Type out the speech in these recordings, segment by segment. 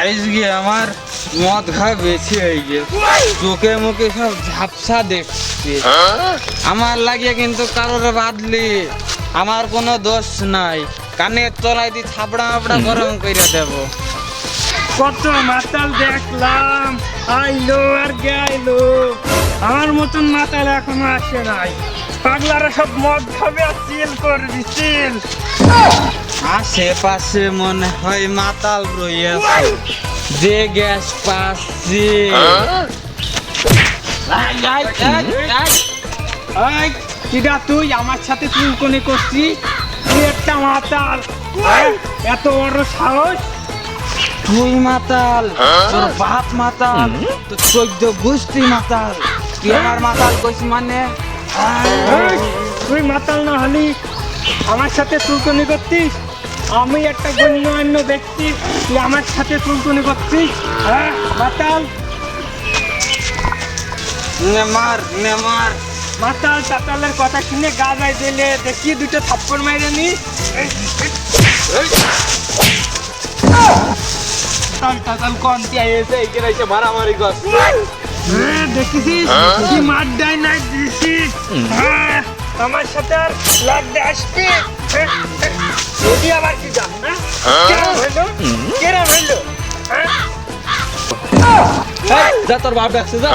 আজকে আমার মদ খাওয়া বেশি হয়ে গেছে চোখে মুখে সব ঝাপসা দেখছে। আমার লাগিয়ে কিন্তু কারোর বাদলি। আমার কোনো দোষ নাই। কানের তলায় দিয়ে থাপড়া মাপড়া গরম করে দেবো। কত মাতাল দেখলাম। আইলো আর গেলো। আমার মতন মাতাল এখনও আসে নাই। পাগলারা সব মদ খাবে আর চিল করবি চিল আশেপাশে মনে হয় মাতাল রয়েছে যে গ্যাস পাচ্ছি। কিডা তুই আমার সাথে তুই কোনে করছিস? তুই একটা মাতাল? এত বড় সাহস? তুই মাতাল, তোর বাপ মাতাল, তোর চোদ্দ গোষ্ঠী মাতাল। তুই আমার মাতাল কইস মানে? তুই মাতাল না হলি আমার সাথে তুলতুনি করছিস আমি একটা গণ্যমান্য ব্যক্তি তুই আমার সাথে তুলতুনি করছিস? হ্যাঁ মাতাল? নে মার নে মার মাতাল টাতালের কথা শুনে গা গায়ে দিলে দেখি দুটো থাপ্পড় মেরে নি। এখানে এসে মারামারি কর। হ্যাঁ, দেখেছিস? কি মার দেয় দিছিস? হ্যাঁ, আমার সাথে আর লাগতে আসবি যদি আবার কি যা তোর বাপ ডাকছে যা।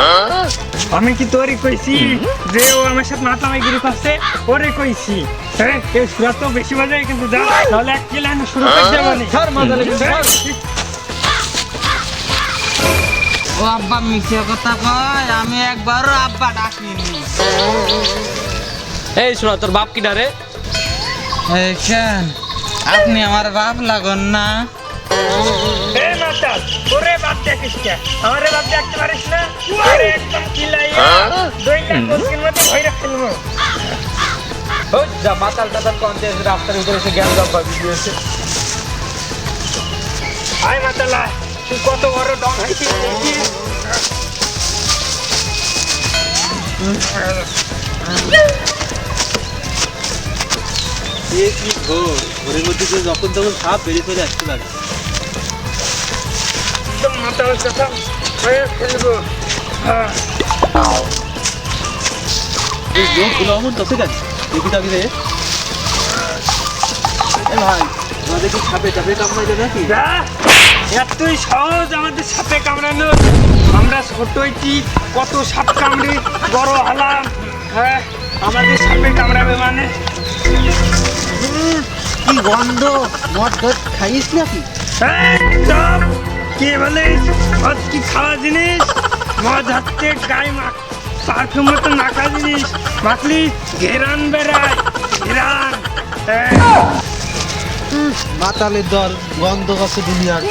আমি কি তোরই কইছি যে ও আমার সাথে মাতামাই গিরি করছে ওরে কইছি। হ্যাঁ কেউ সুরাত তো বেশি বাজায় কিন্তু যা তাহলে এক কিলো শুরু করে দেবো নি। ছাড় মাতালে কিন্তু, ও আব্বা মিছে কথা কয় আমি একবারও আব্বা ডাকিনি। এই শোনা তোর বাপ এইখান আপনি আমার বাপ লাগন না। এ মাতাল ওরে বাপ দেখিস কে? আমারে বাপ দেখতে পারিস না? একদম কিলাইয়া দইটা কোসকির মধ্যে ভইরা ফেলব ও যা মাতাল টাতাল কোন দেশ রাস্তার ভিতরে এসে দিয়েছে আয় মাতালা তুই কত বড় ডং হইছিস দেখি এ কি ঘোর ঘরের মধ্যে যে যখন তখন সাপ বেরিয়ে চলে আসতে লাগে মাতাল কথা। হ্যাঁ এই লোকগুলো আমার তোকে জানি দেখি। তাকে রে। ভাই আমাদের কি সাপে চাপে কামড়াইছে নাকি? যা। এতই সহজ আমাদের সাপে কামড়ানো। আমরা ছোটইটি কত সাপ কামড়ি বড় হলাম। হ্যাঁ। আমাদের সাপে কামড়াবে মানে? কি গন্ধ? মদ খাইস নাকি! কি মদ কি খাওয়া জিনিস? মদ হাতে গায়ে মাখ পারফিউম মতো নাকা জিনিস। মাখলি ঘেরান বেড়ায় ঘেরান। এই, মাতালের দর গন্ধ কত দুনিয়ার।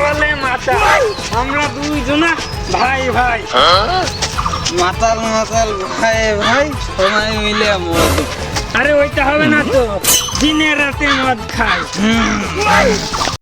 বলে মাথা? আমরা দুইজনা ভাই ভাই। মাতাল মাতাল ভাই ভাই সবাই মিলে মদ। আরে ওইটা হবে না তো। দিনে রাতে মদ খায়